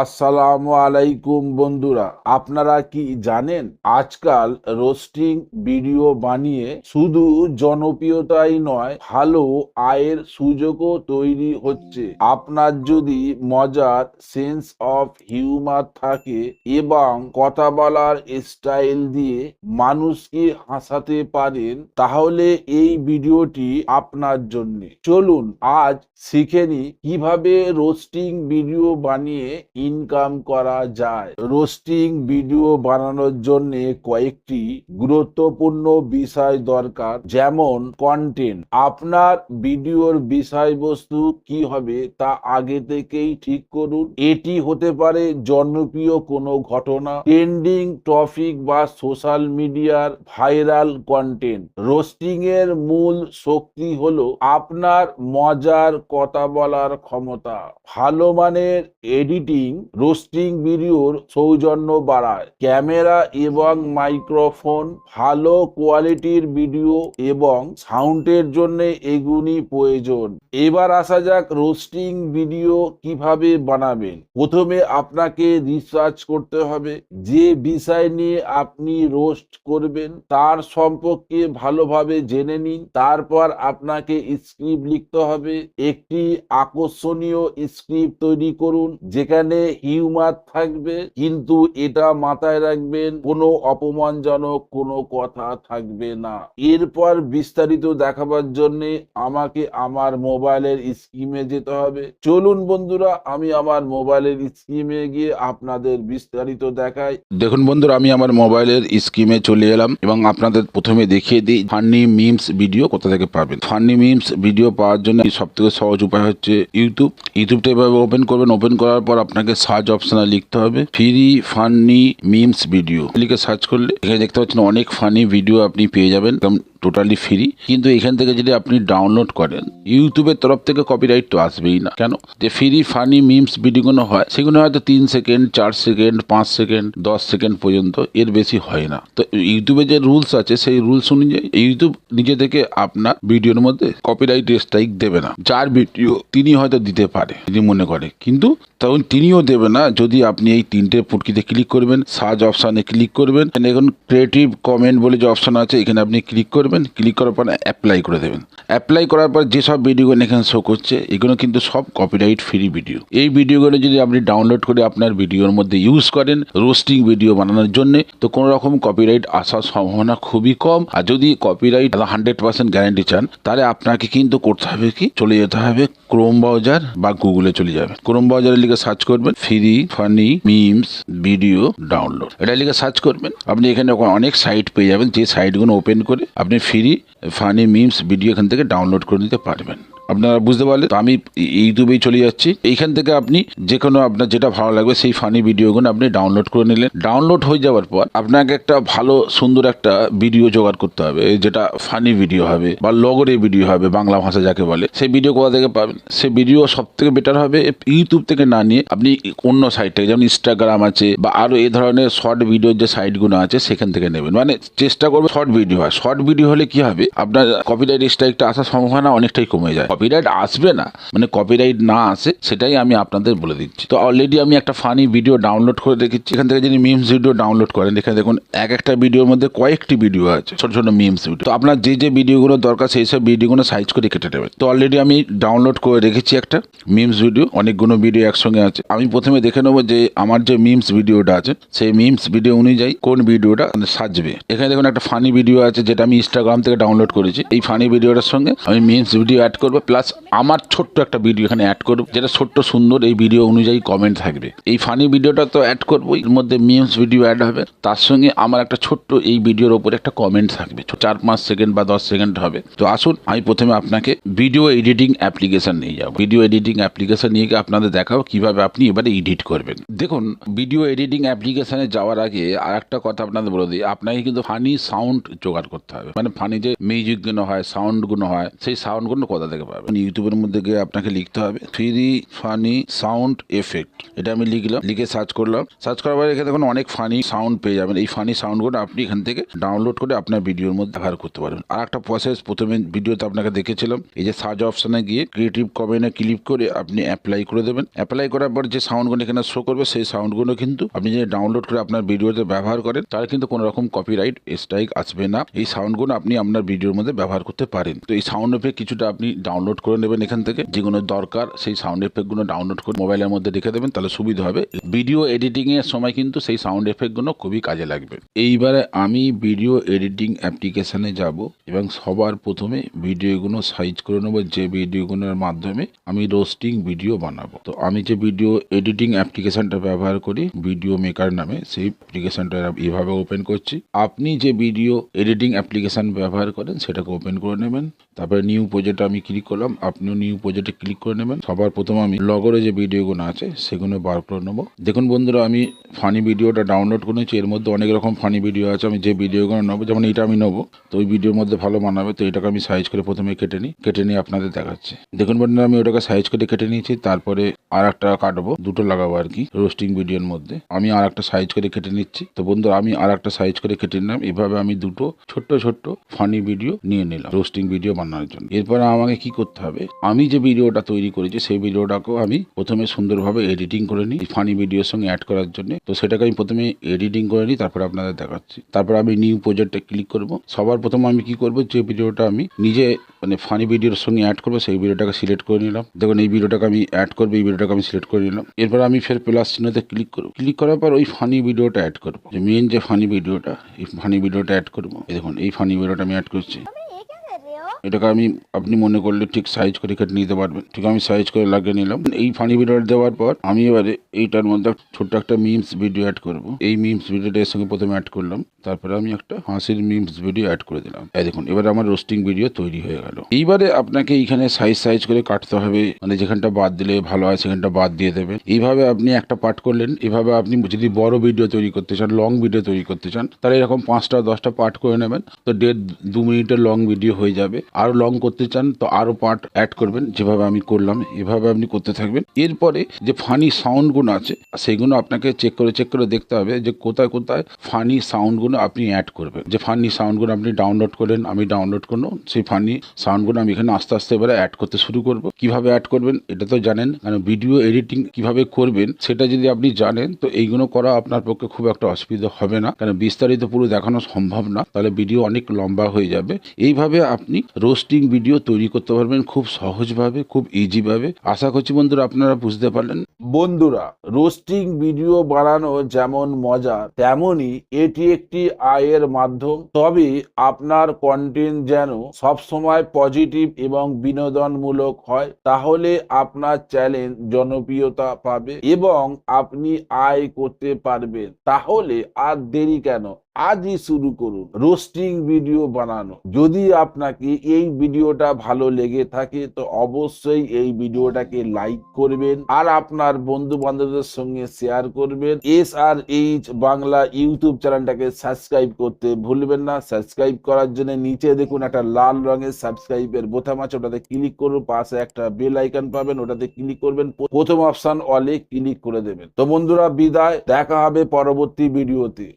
আসসালামু আলাইকুম বন্ধুরা, আপনারা কি জানেন আজকাল রোস্টিং ভিডিও বানিয়ে শুধু জনপ্রিয়তাই নয়, ভালো আয়ের সুযোগও তৈরি হচ্ছে। আপনার যদি মজার সেন্স অফ হিউমার থাকে এবং কথা বলার স্টাইল দিয়ে মানুষকে হাসাতে পারেন, তাহলে এই ভিডিওটি আপনার জন্য। চলুন আজ শিখে কীভাবে রোস্টিং ভিডিও বানিয়ে ইনকাম করা যায়। রোস্টিং ভিডিও বানানোর জন্য কয়েকটি গুরুত্বপূর্ণ বিষয় দরকার, যেমন কন্টেন্ট আপনার ভিডিওর বিষয়বস্তু কি হবে তা আগে থেকেই ঠিক করুন। এটি হতে পারে জনপ্রিয় কোনো ঘটনা ট্রেন্ডিং টপিক বা সোশ্যাল মিডিয়ার ভাইরাল কন্টেন্ট রোস্টিং এর মূল শক্তি হলো আপনার মজার কথা বলার ক্ষমতা। ভালো মানের এডিটিং রোস্টিং ভিডিওর সৌজন্য বাড়ায়। ক্যামেরা এবং মাইক্রোফোন ভালো কোয়ালিটির ভিডিও এবং সাউন্ডের জন্য এগুলি প্রয়োজন। এবার আসা যাক রোস্টিং ভিডিও কীভাবে বানাবেন। প্রথমে আপনাকে রিসার্চ করতে হবে, যে বিষয় নিয়ে আপনি রোস্ট করবেন তার সম্পর্কে ভালোভাবে জেনে নিন, তারপর আপনাকে স্ক্রিপ্ট লিখতে হবে, একটি আকর্ষণীয় স্ক্রিপ্ট তৈরি করুন, যেখানে হিউমার থাকবে, কিন্তু এটা মাথায় রাখবেন, কোনো অপমানজনক কোনো কথা থাকবে না। এরপর বিস্তারিত দেখাবার জন্য আমাকে আমার মোবাইলের স্কিমে যেতে হবে। চলুন বন্ধুরা, আমি আমার মোবাইলের স্কিমে গিয়ে আপনাদের বিস্তারিত দেখাই। দেখুন বন্ধুরা, আমি আমার মোবাইলের স্কিমে চলে এলাম এবং আপনাদের প্রথমে দেখিয়ে দিই ফান্নি মিমস ভিডিও কোথা থেকে পাবেন। ফান্নি মিমস ভিডিও পাওয়ার জন্য সব থেকে সহজ উপায় হচ্ছে ইউটিউব। ইউটিউবটা এভাবে ওপেন করবেন, ওপেন করার পর আপনাকে সার্চ অপশনে লিখতে হবে ফ্রি ফান্নি মিমস ভিডিও লিখে সার্চ করলে এখানে দেখতে পাচ্ছেন অনেক ফানি ভিডিও আপনি পেয়ে যাবেন। একদম টোটালি ফ্রি কিন্তু এখান থেকে যদি আপনি ডাউনলোড করেন, ইউটিউবের তরফ থেকে কপিরাইট তো আসবেই না। কেন? যে ফ্রি ফানি মিমস ভিডিওগুলো হয়, সেগুলো হয়তো তিন সেকেন্ড চার সেকেন্ড পাঁচ সেকেন্ড দশ সেকেন্ড পর্যন্ত এর বেশি হয় না। তো ইউটিউবে যে রুলস আছে, সেই রুলস অনুযায়ী ইউটিউব নিজে থেকে আপনার ভিডিওর মধ্যে কপিরাইট স্ট্রাইক দেবে না। যার ভিডিও তিনি হয়তো দিতে পারে যদি মনে করে। কিন্তু তখন তিনিও দেবে না, যদি আপনি এই তিনটে পুটকিতে ক্লিক করবেন সার্চ অপশানে ক্লিক করবেন। এখানে এখন ক্রিয়েটিভ কমেন্ট বলে যে অপশান আছে, এখানে আপনি ক্লিক করবেন। ক্লিক করার পর অ্যাপ্লাই করে দেবেন। অ্যাপ্লাই করার পর যেসব ভিডিওগুলো এখানে শো করছে, এগুলো কিন্তু সব কপিরাইট ফ্রি ভিডিও এই ভিডিওগুলো যদি আপনি ডাউনলোড করে আপনার ভিডিওর মধ্যে ইউজ করেন রোস্টিং ভিডিও বানানোর জন্য, তো কোনো রকম কপিরাইট আসার সম্ভাবনা খুবই কম। আর যদি কপিরাইট হান্ড্রেড পার্সেন্ট গ্যারান্টি চান, তাহলে আপনাকে কিন্তু করতে হবে কি? চলে যেতে হবে ক্রোম ব্রাউজার বা গুগলে চলে যাবে ক্রোম ব্রাউজারে লিখে সার্চ করবেন free funny memes video download এটা লিখে সার্চ করবেন। আপনি এখানে অনেক সাইট পেয়ে যাবেন, যে সাইটগুলো ওপেন করে আপনি ফ্রি ফানি মিমস ভিডিও এখান থেকে ডাউনলোড করে নিতে পারবেন। আপনারা বুঝতে পারলে? তো আমি ইউটিউবেই চলে যাচ্ছি। এইখান থেকে আপনি যে কোনো আপনার যেটা ভালো লাগবে, সেই ফানি ভিডিওগুলো আপনি ডাউনলোড করে নিলেন। ডাউনলোড হয়ে যাওয়ার পর আপনাকে একটা ভালো, সুন্দর একটা ভিডিও জোগাড় করতে হবে, যেটা ফানি ভিডিও হবে বা লগরে ভিডিও হবে, বাংলা ভাষা যাকে বলে। সেই ভিডিও কোথা থেকে পাবেন? সেই ভিডিও সব থেকে বেটার হবে ইউটিউব থেকে না নিয়ে আপনি অন্য সাইট থেকে, যেমন ইনস্টাগ্রাম আছে বা আরও এই ধরনের শর্ট ভিডিওর যে সাইটগুলো আছে, সেখান থেকে নেবেন। মানে চেষ্টা করবে শর্ট ভিডিও হয়। শর্ট ভিডিও হলে কি হবে? আপনার কপিরাইট স্ট্রাইকটা আসার সম্ভাবনা অনেকটাই কমে যায়। কপিরাইট আসবে না মানে কপিরাইট না আসে, সেটাই আমি আপনাদের বলে দিচ্ছি। তো অলরেডি আমি একটা ফানি ভিডিও ডাউনলোড করে রেখেছি এখান থেকে যিনি মিমস ভিডিও ডাউনলোড করেন, এখানে দেখুন, এক একটা ভিডিওর মধ্যে কয়েকটি ভিডিও আছে, ছোট ছোট মিমস ভিডিও তো আপনার যে যে ভিডিওগুলো দরকার, সেই সব ভিডিওগুলো সাইজ করে কেটে নেবেন। তো অলরেডি আমি ডাউনলোড করে রেখেছি একটা মিমস ভিডিও অনেকগুলো ভিডিও একসঙ্গে আছে। আমি প্রথমে দেখে নেব যে আমার যে মিমস ভিডিওটা আছে, সেই মিমস ভিডিও অনুযায়ী কোন ভিডিওটা সাজবে। এখানে দেখুন একটা ফানি ভিডিও আছে, যেটা আমি ইনস্টাগ্রাম থেকে ডাউনলোড করেছি। এই ফানি ভিডিওটার সঙ্গে আমি মিমস ভিডিও অ্যাড করব। প্লাস আমার ছোট্ট একটা ভিডিও এখানে অ্যাড করব, যেটা ছোট্ট সুন্দর এই ভিডিও অনুযায়ী কমেন্ট থাকবে। এই ফানি ভিডিওটা তো অ্যাড করব এর মধ্যে মিমস ভিডিও অ্যাড হবে, তার সঙ্গে আমার একটা ছোট্ট এই ভিডিওর ওপরে একটা কমেন্ট থাকবে চার পাঁচ সেকেন্ড বা দশ সেকেন্ড হবে। তো আসুন, আমি প্রথমে আপনাকে ভিডিও এডিটিং অ্যাপ্লিকেশন নিয়ে যাব। ভিডিও এডিটিং অ্যাপ্লিকেশন নিয়ে গিয়ে আপনাদের দেখাবো কীভাবে আপনি এবারে এডিট করবেন। দেখুন ভিডিও এডিটিং অ্যাপ্লিকেশনে যাওয়ার আগে আর একটা কথা আপনাদের বলে দিই, আপনাকে কিন্তু ফানি সাউন্ড জোগাড় করতে হবে। মানে ফানি যে মিউজিকগুলো হয় সাউন্ডগুলো হয়, সেই সাউন্ডগুলো কোথা থেকে পাবেন। পাবেন ইউটিউবের মধ্যে গিয়ে আপনাকে লিখতে হবে ফ্রি ফানি সাউন্ড এফেক্ট এটা আমি লিখলাম, লিখে সার্চ করলাম। সার্চ করার পরে এখানে দেখুন অনেক ফানি সাউন্ড পেয়ে যাবেন। এই ফানি সাউন্ডগুলো আপনি এখান থেকে ডাউনলোড করে আপনার ভিডিওর মধ্যে ব্যবহার করতে পারবেন। আর একটা প্রসেস প্রথমে ভিডিওতে আপনাকে দেখেছিলাম, এই যে সার্চ অপশনে গিয়ে ক্রিয়েটিভ কমেন্টে ক্লিক করে আপনি অ্যাপ্লাই করে দেবেন। অ্যাপ্লাই করার পর যে সাউন্ডগুলো এখানে শো করবে, সেই সাউন্ডগুলো কিন্তু আপনি যে ডাউনলোড করে আপনার ভিডিওতে ব্যবহার করেন তার কিন্তু কোনো রকম কপিরাইট স্ট্রাইক আসবে না। এই সাউন্ডগুলো আপনি আপনার ভিডিওর মধ্যে ব্যবহার করতে পারেন। তো এই সাউন্ড এফেক্ট কিছুটা আপনি ডাউনলোড করে নেবেন এখান থেকে। যেগুলো দরকার, সেই সাউন্ড এফেক্টগুলো ডাউনলোড করে মোবাইলের মধ্যে রেখে দেবেন, তাহলে সুবিধা হবে। ভিডিও এডিটিং এর সময় কিন্তু সেই সাউন্ড এফেক্টগুলো খুবই কাজে লাগবে। এইবারে আমি ভিডিও এডিটিং অ্যাপ্লিকেশনে যাব এবং সবার প্রথমে ভিডিওগুলো সাইজ করে নেব। যে ভিডিওগুলোর মাধ্যমে আমি রোস্টিং ভিডিও বানাবো। তো আমি যে ভিডিও এডিটিং অ্যাপ্লিকেশনটা ব্যবহার করি ভিডিও মেকার নামে, সেই অ্যাপ্লিকেশনটা এভাবে ওপেন করছি। আপনি যে ভিডিও এডিটিং অ্যাপ্লিকেশন ব্যবহার করেন, সেটাকে ওপেন করে নেবেন। তারপরে নিউ প্রজেক্টে আমি ক্লিক করলাম আপনিও নিউ প্রজেক্টে ক্লিক করে নেবেন। সবার প্রথমে আমি লগরে যে ভিডিওগুলো আছে, সেগুলো বার করে নেব। দেখুন বন্ধুরা, আমি ফানি ভিডিওটা ডাউনলোড করেছি এর মধ্যে অনেক রকম ফানি ভিডিও আছে, আমি যে ভিডিওগুলো নেব, যেমন এটা আমি নেব। তো ওই ভিডিওর মধ্যে ভালো মানাবে তো এটাকে আমি সাইজ করে প্রথমে কেটে নিই, কেটে নিয়ে আপনাদের দেখাচ্ছি। দেখুন বন্ধুরা, আমি ওটাকে সাইজ করে কেটে নিয়েছি, তারপরে আর একটা কাটবো, দুটো লাগাবো আর কি রোস্টিং ভিডিওর মধ্যে। আমি আর একটা সাইজ করে কেটে নিচ্ছি। তো বন্ধু আমি আর একটা সাইজ করে কেটে নিলাম, এভাবে আমি দুটো ছোট্ট ছোট্ট ফানি ভিডিও নিয়ে নিলাম রোস্টিং ভিডিও বানানোর জন্য। এরপরে আমাকে কি করতে হবে। আমি যে ভিডিওটা তৈরি করেছি, সেই ভিডিওটাকেও আমি প্রথমে সুন্দরভাবে এডিটিং করে নিই ফানি ভিডিওর সঙ্গে অ্যাড করার জন্য। তো সেটাকে আমি প্রথমে এডিটিং করে নিই, তারপর আপনাদের দেখাচ্ছি। তারপর আমি নিউ প্রজেক্টে ক্লিক করব। সবার প্রথমে আমি কি করব, যে ভিডিওটা আমি নিজে মানে ফানি ভিডিওর সঙ্গে অ্যাড করব, সেই ভিডিওটাকে সিলেক্ট করে নিলাম। দেখুন, এই ভিডিওটাকে আমি অ্যাড করব, এই ভিডিওটাকে আমি সিলেক্ট করে নিলাম। এরপর আমি ফের প্লাস চিহ্নতে ক্লিক করব। ক্লিক করার পর ওই ফানি ভিডিওটা অ্যাড করব। যে মেন যে ফানি ভিডিওটা এই ফানি ভিডিওটা অ্যাড করব। দেখুন, এই ফানি ভিডিওটা আমি অ্যাড করছি। এটাকে আমি, আপনি মনে করলে ঠিক সাইজ করে কেটে নিতে পারবেন। ঠিক আমি সাইজ করে লাগিয়ে নিলাম। এই ফানি ভিডিওটা দেওয়ার পর আমি এবারে এইটার মধ্যে ছোট্ট একটা মিমস ভিডিও অ্যাড করব। এই মিমস ভিডিওটা এর সঙ্গে প্রথমে অ্যাড করলাম। তারপরে আমি একটা হাসির মিমস ভিডিও অ্যাড করে দিলাম। এই দেখুন, এবারে আমার রোস্টিং ভিডিও তৈরি হয়ে গেল। এইবারে আপনাকে এইখানে সাইজ সাইজ করে কাটতে হবে। মানে যেখানটা বাদ দিলে ভালো হয়, সেখানটা বাদ দিয়ে দেবেন। এইভাবে আপনি একটা পার্ট করলেন। এভাবে আপনি যদি বড় ভিডিও তৈরি করতে চান লং ভিডিও তৈরি করতে চান, তাহলে এরকম পাঁচটা দশটা পার্ট করে নেবেন। তো দেড় দু মিনিটের লং ভিডিও হয়ে যাবে। আরও লং করতে চান, তো আরও পার্ট অ্যাড করবেন। যেভাবে আমি করলাম, এভাবে আপনি করতে থাকবেন। এরপরে যে ফানি সাউন্ডগুলো আছে, সেগুলো আপনাকে চেক করে চেক করে দেখতে হবে যে কোথায় কোথায় ফানি সাউন্ডগুলো আপনি অ্যাড করবেন। যে ফানি সাউন্ডগুলো আপনি ডাউনলোড করলেন, আমি ডাউনলোড করল, সেই ফানি সাউন্ডগুলো আমি এখানে আস্তে আস্তে এবারে অ্যাড করতে শুরু করব। কীভাবে অ্যাড করবেন, এটা তো জানেন, কারণ ভিডিও এডিটিং কীভাবে করবেন, সেটা যদি আপনি জানেন, তো এইগুলো করা আপনার পক্ষে খুব একটা অসুবিধা হবে না। কারণ বিস্তারিত পুরো দেখানো সম্ভব না, তাহলে ভিডিও অনেক লম্বা হয়ে যাবে। এইভাবে আপনি রোস্টিং ভিডিও তৈরি করতে পারবেন খুব সহজভাবে, খুব ইজিভাবে আশা করছি বন্ধুরা আপনারা বুঝতে পারলেন। বন্ধুরা, রোস্টিং ভিডিও বানানো যেমন মজা তেমনই এটি একটি আয়ের মাধ্যম। তবে আপনার কন্টেন্ট যেন সবসময় পজিটিভ এবং বিনোদনমূলক হয়, তাহলে আপনার চ্যানেল জনপ্রিয়তা পাবে এবং আপনি আয় করতে পারবেন। তাহলে আর দেরি কেন? আজই শুরু করুন। রোস্টিং ভিডিও বানানো। যদি আপনাকে এই ভিডিওটা ভালো লেগে থাকে, তো অবশ্যই এই ভিডিওটাকে লাইক করবেন আর আপনার বন্ধু বান্ধবদের সঙ্গে শেয়ার করবেন। S R H Bangla YouTube চ্যানেলটাকে সাবস্ক্রাইব করতে ভুলবেন না। সাবস্ক্রাইব করার জন্য নিচে দেখুন একটা লাল রঙের সাবস্ক্রাইবের বোতাম আছে, ওটাতে ক্লিক করুন। পাশে একটা বেল আইকন পাবেন, ওটাতে ক্লিক করবেন। প্রথম অপশন অলে ক্লিক করে দেবেন। তো বন্ধুরা, বিদায়। দেখা হবে পরবর্তী ভিডিওতে।